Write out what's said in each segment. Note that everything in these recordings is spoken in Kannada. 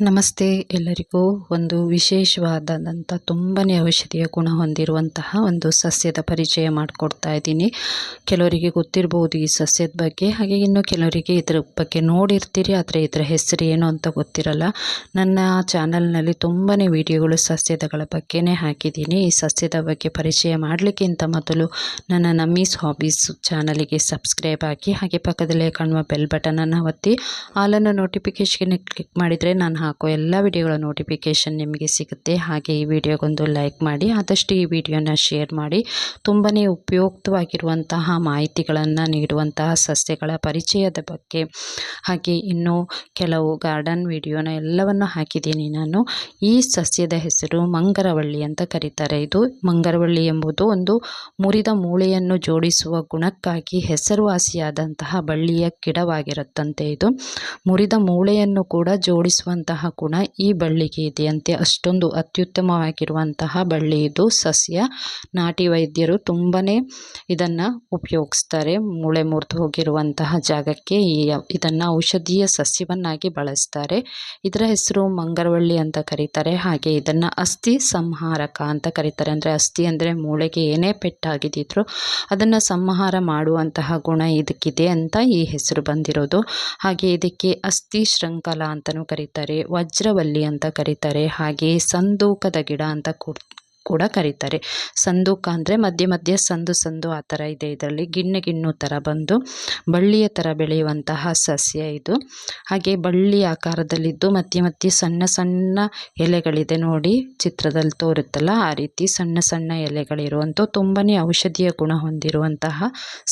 ನಮಸ್ತೆ ಎಲ್ಲರಿಗೂ. ಒಂದು ವಿಶೇಷವಾದಂಥ ತುಂಬಾ ಔಷಧೀಯ ಗುಣ ಹೊಂದಿರುವಂತಹ ಒಂದು ಸಸ್ಯದ ಪರಿಚಯ ಮಾಡಿಕೊಡ್ತಾ ಇದ್ದೀನಿ. ಕೆಲವರಿಗೆ ಗೊತ್ತಿರ್ಬೋದು ಈ ಸಸ್ಯದ ಬಗ್ಗೆ, ಹಾಗೆ ಇನ್ನು ಕೆಲವರಿಗೆ ಇದ್ರ ಬಗ್ಗೆ ನೋಡಿರ್ತೀರಿ, ಆದರೆ ಇದರ ಹೆಸರು ಏನು ಅಂತ ಗೊತ್ತಿರಲ್ಲ. ನನ್ನ ಚಾನಲ್ನಲ್ಲಿ ತುಂಬಾ ವಿಡಿಯೋಗಳು ಸಸ್ಯದಗಳ ಬಗ್ಗೆನೇ ಹಾಕಿದ್ದೀನಿ. ಈ ಸಸ್ಯದ ಬಗ್ಗೆ ಪರಿಚಯ ಮಾಡಲಿಕ್ಕಿಂತ ಮೊದಲು ನನ್ನ ನಮ್ಮೀಸ್ ಹಾಬೀಸ್ ಚಾನಲಿಗೆ ಸಬ್ಸ್ಕ್ರೈಬ್ ಆಗಿ, ಹಾಗೆ ಪಕ್ಕದಲ್ಲೇ ಕಾಣುವ ಬೆಲ್ ಬಟನನ್ನು ಒತ್ತಿ, ಆಲನ್ನು ನೋಟಿಫಿಕೇಷನ್ ಕ್ಲಿಕ್ ಮಾಡಿದರೆ ನಾನು ಹಾಕೋ ಎಲ್ಲ ವಿಡಿಯೋಗಳ ನೋಟಿಫಿಕೇಷನ್ ನಿಮಗೆ ಸಿಗುತ್ತೆ. ಹಾಗೆ ಈ ವಿಡಿಯೋಗೊಂದು ಲೈಕ್ ಮಾಡಿ, ಆದಷ್ಟು ಈ ವಿಡಿಯೋನ ಶೇರ್ ಮಾಡಿ. ತುಂಬಾ ಉಪಯುಕ್ತವಾಗಿರುವಂತಹ ಮಾಹಿತಿಗಳನ್ನು ನೀಡುವಂತಹ ಸಸ್ಯಗಳ ಪರಿಚಯದ ಬಗ್ಗೆ, ಹಾಗೆ ಇನ್ನೂ ಕೆಲವು ಗಾರ್ಡನ್ ವಿಡಿಯೋನ ಎಲ್ಲವನ್ನು ಹಾಕಿದ್ದೀನಿ ನಾನು. ಈ ಸಸ್ಯದ ಹೆಸರು ಮಂಗರವಳ್ಳಿ ಅಂತ ಕರೀತಾರೆ. ಇದು ಮಂಗರವಳ್ಳಿ ಎಂಬುದು ಒಂದು ಮುರಿದ ಮೂಳೆಯನ್ನು ಜೋಡಿಸುವ ಗುಣಕ್ಕಾಗಿ ಹೆಸರುವಾಸಿಯಾದಂತಹ ಬಳ್ಳಿಯ ಗಿಡವಾಗಿರುತ್ತಂತೆ ಇದು. ಮುರಿದ ಮೂಳೆಯನ್ನು ಕೂಡ ಜೋಡಿಸುವಂತಹ ಗುಣ ಈ ಬಳ್ಳಿಗೆ ಇದೆಯಂತೆ ಅಷ್ಟೊಂದು ಅತ್ಯುತ್ತಮವಾಗಿರುವಂತಹ ಬಳ್ಳಿ ಇದು. ಸಸ್ಯ, ನಾಟಿ ವೈದ್ಯರು ತುಂಬಾ ಇದನ್ನು ಉಪಯೋಗಿಸ್ತಾರೆ. ಮೂಳೆ ಮುರಿದು ಹೋಗಿರುವಂತಹ ಜಾಗಕ್ಕೆ ಈ ಇದನ್ನು ಔಷಧೀಯ ಸಸ್ಯವನ್ನಾಗಿ ಬಳಸ್ತಾರೆ. ಇದರ ಹೆಸರು ಮಂಗರವಳ್ಳಿ ಅಂತ ಕರೀತಾರೆ. ಹಾಗೆ ಇದನ್ನು ಅಸ್ಥಿ ಸಂಹಾರಕ ಅಂತ ಕರೀತಾರೆ. ಅಂದರೆ ಅಸ್ಥಿ ಅಂದರೆ ಮೂಳೆಗೆ ಏನೇ ಪೆಟ್ಟಾಗಿದ್ದಿದ್ರು ಅದನ್ನು ಸಂಹಾರ ಮಾಡುವಂತಹ ಗುಣ ಇದಕ್ಕಿದೆ ಅಂತ ಈ ಹೆಸರು ಬಂದಿರೋದು. ಹಾಗೆ ಇದಕ್ಕೆ ಅಸ್ಥಿ ಶೃಂಖಲ ಅಂತಲೂ ಕರೀತಾರೆ. ವಜ್ರವಲ್ಲಿ ಅಂತ ಕರೀತಾರೆ ಹಾಗೆ ಸಂದೂಕದ ಗಿಡ ಅಂತ ಕೂಡ ಕರೀತಾರೆ. ಸಂದೂಕ ಅಂದರೆ ಮಧ್ಯೆ ಮಧ್ಯೆ ಸಂದು ಸಂದು ಆ ಥರ ಇದೆ ಇದರಲ್ಲಿ. ಗಿಣ್ಣು ಗಿಣ್ಣು ಥರ ಬಂದು ಬಳ್ಳಿಯ ಥರ ಬೆಳೆಯುವಂತಹ ಸಸ್ಯ ಇದು. ಹಾಗೆ ಬಳ್ಳಿ ಆಕಾರದಲ್ಲಿದ್ದು ಮಧ್ಯೆ ಮಧ್ಯೆ ಸಣ್ಣ ಸಣ್ಣ ಎಲೆಗಳಿದೆ ನೋಡಿ ಚಿತ್ರದಲ್ಲಿ ತೋರುತ್ತಲ್ಲ, ಆ ರೀತಿ ಸಣ್ಣ ಸಣ್ಣ ಎಲೆಗಳಿರುವಂಥ ತುಂಬಾ ಔಷಧೀಯ ಗುಣ ಹೊಂದಿರುವಂತಹ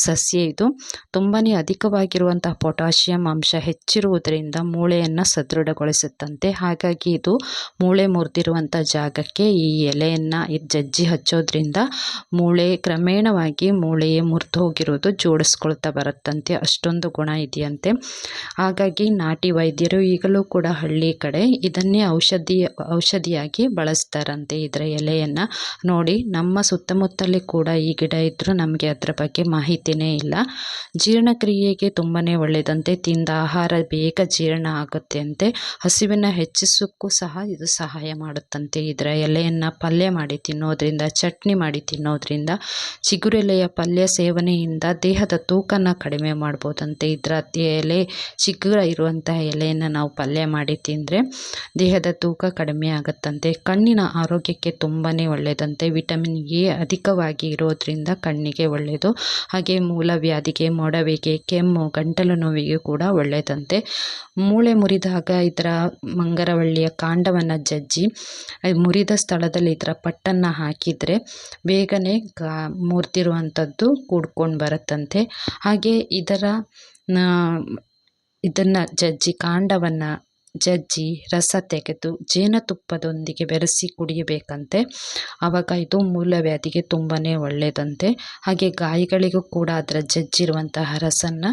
ಸಸ್ಯ ಇದು. ತುಂಬಾ ಅಧಿಕವಾಗಿರುವಂತಹ ಪೊಟ್ಯಾಷಿಯಂ ಅಂಶ ಹೆಚ್ಚಿರುವುದರಿಂದ ಮೂಳೆಯನ್ನು ಸದೃಢಗೊಳಿಸುತ್ತಂತೆ. ಹಾಗಾಗಿ ಇದು ಮೂಳೆ ಮುರಿದಿರುವಂಥ ಜಾಗಕ್ಕೆ ಈ ಎಲೆಯನ್ನು ಜಜ್ಜಿ ಹಚ್ಚೋದ್ರಿಂದ ಮೂಳೆ ಕ್ರಮೇಣವಾಗಿ ಮೂಳೆಯೇ ಮುರಿದು ಹೋಗಿರೋದು ಜೋಡಿಸ್ಕೊಳ್ತಾ ಬರುತ್ತಂತೆ. ಅಷ್ಟೊಂದು ಗುಣ ಇದೆಯಂತೆ. ಹಾಗಾಗಿ ನಾಟಿ ವೈದ್ಯರು ಈಗಲೂ ಕೂಡ ಹಳ್ಳಿ ಕಡೆ ಇದನ್ನೇ ಔಷಧಿ, ಔಷಧಿಯಾಗಿ ಬಳಸ್ತಾರಂತೆ ಇದರ ಎಲೆಯನ್ನು. ನೋಡಿ, ನಮ್ಮ ಸುತ್ತಮುತ್ತಲೇ ಕೂಡ ಈ ಗಿಡ ಇದ್ದರೂ ನಮಗೆ ಅದರ ಬಗ್ಗೆ ಮಾಹಿತಿನೇ ಇಲ್ಲ. ಜೀರ್ಣಕ್ರಿಯೆಗೆ ತುಂಬಾ ಒಳ್ಳೆಯದಂತೆ ತಿಂದ ಆಹಾರ ಬೇಗ ಜೀರ್ಣ ಆಗುತ್ತೆ ಅಂತೆ ಹಸಿವಿನ ಹೆಚ್ಚಿಸೋಕ್ಕೂ ಸಹ ಇದು ಸಹಾಯ ಮಾಡುತ್ತಂತೆ ಇದರ ಎಲೆಯನ್ನು ಪಲ್ಯ ಮಾಡಿ. ಮಾಡಿ ತಿನ್ನೋದ್ರಿಂದ, ಚಟ್ನಿ ಮಾಡಿ ತಿನ್ನೋದ್ರಿಂದ ಚಿಗುರೆಲೆಯ ಪಲ್ಯ ಸೇವನೆಯಿಂದ ದೇಹದ ತೂಕನ ಕಡಿಮೆ ಮಾಡ್ಬೋದಂತೆ. ಇದರ ಎಲೆ, ಚಿಗುರ ಇರುವಂತಹ ಎಲೆಯನ್ನು ನಾವು ಪಲ್ಯ ಮಾಡಿ ತಿಂದರೆ ದೇಹದ ತೂಕ ಕಡಿಮೆ ಆಗುತ್ತಂತೆ. ಕಣ್ಣಿನ ಆರೋಗ್ಯಕ್ಕೆ ತುಂಬಾ ಒಳ್ಳೆಯದಂತೆ ವಿಟಮಿನ್ ಎ ಅಧಿಕವಾಗಿ ಇರೋದ್ರಿಂದ ಕಣ್ಣಿಗೆ ಒಳ್ಳೆಯದು ಹಾಗೆ ಮೂಲವ್ಯಾಧಿಗೆ ಮೊಡವೆಗೆ, ಕೆಮ್ಮು, ಗಂಟಲು ನೋವಿಗೆ ಕೂಡ ಒಳ್ಳೆಯದಂತೆ ಮೂಳೆ ಮುರಿದಾಗ ಇದರ ಮಂಗರವಳ್ಳಿಯ ಕಾಂಡವನ್ನು ಜಜ್ಜಿ, ಮುರಿದ ಸ್ಥಳದಲ್ಲಿ ಇದರ ಪಟ್ಟನ್ನು ಹಾಕಿದರೆ ಬೇಗನೆ ಕ ಮೂರ್ತಿರುವಂಥದ್ದು ಕೂಡ್ಕೊಂಡು ಬರುತ್ತಂತೆ. ಹಾಗೆ ಇದರ ಇದನ್ನು ಜಜ್ಜಿ, ಕಾಂಡವನ್ನು ಜಜ್ಜಿ, ರಸ ತೆಗೆದು ಜೇನುತುಪ್ಪದೊಂದಿಗೆ ಬೆರೆಸಿ ಕುಡಿಯಬೇಕಂತೆ. ಆವಾಗ ಇದು ಮೂಲವ್ಯಾಧಿಗೆ ತುಂಬಾ ಒಳ್ಳೆಯದಂತೆ ಹಾಗೆ ಗಾಯಗಳಿಗೂ ಕೂಡ ಅದರ ಜಜ್ಜಿರುವಂತಹ ರಸನ್ನು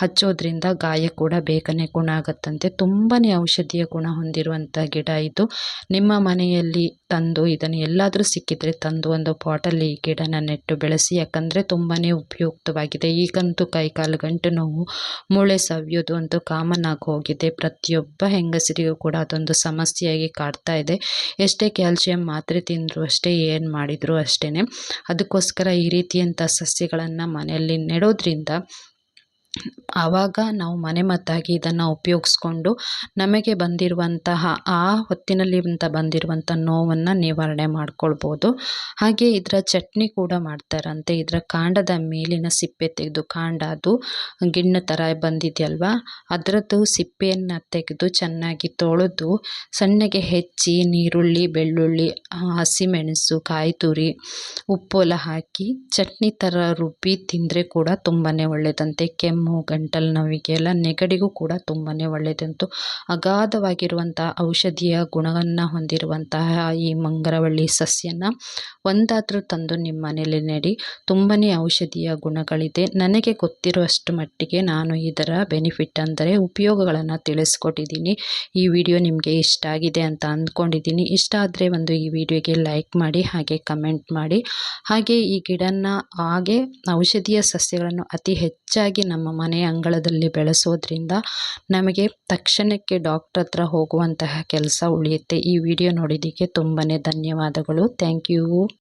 ಹಚ್ಚೋದ್ರಿಂದ ಗಾಯ ಕೂಡ ಬೇಗನೆ ಗುಣ ಆಗುತ್ತಂತೆ. ತುಂಬಾ ಔಷಧೀಯ ಗುಣ ಹೊಂದಿರುವಂಥ ಗಿಡ ಇದು. ನಿಮ್ಮ ಮನೆಯಲ್ಲಿ ತಂದು ಇದನ್ನು ಎಲ್ಲಾದರೂ ಸಿಕ್ಕಿದರೆ ತಂದು ಒಂದು ಪಾಟಲ್ಲಿ ಈ ಗಿಡನ ನೆಟ್ಟು ಬೆಳೆಸಿ, ಯಾಕಂದರೆ ತುಂಬಾ ಉಪಯುಕ್ತವಾಗಿದೆ. ಈಗಂತೂ ಕೈಕಾಲು ಗಂಟು ನೋವು, ಮೂಳೆ ಸವಿಯೋದು ಅಂತೂ ಕಾಮನ್ ಆಗಿ ಹೋಗಿದೆ. ಪ್ರತಿಯೊಬ್ಬ ಹೆಂಗಸರಿಗೂ ಕೂಡ ಅದೊಂದು ಸಮಸ್ಯೆಯಾಗಿ ಕಾಡ್ತಾ ಇದೆ. ಎಷ್ಟೇ ಕ್ಯಾಲ್ಸಿಯಂ ಮಾತ್ರೆ ತಿಂದರೂ ಅಷ್ಟೇ ಏನು ಮಾಡಿದರೂ ಅಷ್ಟೇ ಅದಕ್ಕೋಸ್ಕರ ಈ ರೀತಿಯಂಥ ಸಸ್ಯಗಳನ್ನು ಮನೆಯಲ್ಲಿ ನೆಡೋದ್ರಿಂದ ಆವಾಗ ನಾವು ಮನೆಮದ್ದಾಗಿ ಇದನ್ನು ಉಪಯೋಗಿಸ್ಕೊಂಡು ನಮಗೆ ಬಂದಿರುವಂತಹ ಆ ಹೊತ್ತಿನಲ್ಲಿ ಅಂತ ಬಂದಿರುವಂಥ ನೋವನ್ನು ನಿವಾರಣೆ ಮಾಡ್ಕೊಳ್ಬೋದು. ಹಾಗೆ ಇದರ ಚಟ್ನಿ ಕೂಡ ಮಾಡ್ತಾರಂತೆ. ಇದರ ಕಾಂಡದ ಮೇಲಿನ ಸಿಪ್ಪೆ ತೆಗೆದು ಕಾಂಡ ಅದು ಗಿಣ್ಣು ಥರ ಬಂದಿದೆಯಲ್ವ? ಅದರದ್ದು ಸಿಪ್ಪೆಯನ್ನು ತೆಗೆದು ಚೆನ್ನಾಗಿ ತೊಳೆದು ಸಣ್ಣಗೆ ಹೆಚ್ಚಿ ನೀರುಳ್ಳಿ, ಬೆಳ್ಳುಳ್ಳಿ ಹಸಿಮೆಣಸು ಕಾಯಿ ತುರಿ ಉಪ್ಪೆಲ್ಲ ಹಾಕಿ ಚಟ್ನಿ ಥರ ರುಬ್ಬಿ ತಿಂದರೆ ಕೂಡ ತುಂಬಾ ಒಳ್ಳೆಯದಂತೆ ಕೆಮ್ಮು ಕೆಮ್ಮು ಗಂಟಲು ನೋವಿಗೆಲ್ಲ ನೆಗಡಿಗೂ ಕೂಡ ತುಂಬಾ ಒಳ್ಳೆಯದಂತು ಅಗಾಧವಾಗಿರುವಂಥ ಔಷಧೀಯ ಗುಣವನ್ನು ಹೊಂದಿರುವಂತಹ ಈ ಮಂಗರವಳ್ಳಿ ಸಸ್ಯನ ಒಂದಾದರೂ ತಂದು ನಿಮ್ಮ ಮನೇಲಿ ನೆಡಿ. ತುಂಬಾ ಔಷಧೀಯ ಗುಣಗಳಿದೆ. ನನಗೆ ಗೊತ್ತಿರುವಷ್ಟು ಮಟ್ಟಿಗೆ ನಾನು ಇದರ ಬೆನಿಫಿಟ್ ಅಂದರೆ ಉಪಯೋಗಗಳನ್ನು ತಿಳಿಸ್ಕೊಟ್ಟಿದ್ದೀನಿ. ಈ ವಿಡಿಯೋ ನಿಮಗೆ ಇಷ್ಟ ಆಗಿದೆ ಅಂತ ಅಂದ್ಕೊಂಡಿದ್ದೀನಿ. ಇಷ್ಟ ಆದರೆ ಒಂದು ಈ ವಿಡಿಯೋಗೆ ಲೈಕ್ ಮಾಡಿ, ಹಾಗೆ ಕಮೆಂಟ್ ಮಾಡಿ. ಹಾಗೆ ಈ ಗಿಡನ ಹಾಗೆ ಔಷಧೀಯ ಸಸ್ಯಗಳನ್ನು ಅತಿ ಹೆಚ್ಚಾಗಿ ನಮ್ಮ ಮನೆ ಅಂಗಳದಲ್ಲಿ ಬೆಳೆಸೋದ್ರಿಂದ ನಮಗೆ ತಕ್ಷಣಕ್ಕೆ ಡಾಕ್ಟ್ರ್ ಹತ್ರ ಹೋಗುವಂತಹ ಕೆಲಸ ಉಳಿಯುತ್ತೆ. ಈ ವಿಡಿಯೋ ನೋಡಿದ್ದಕ್ಕೆ ತುಂಬಾ ಧನ್ಯವಾದಗಳು. Thank you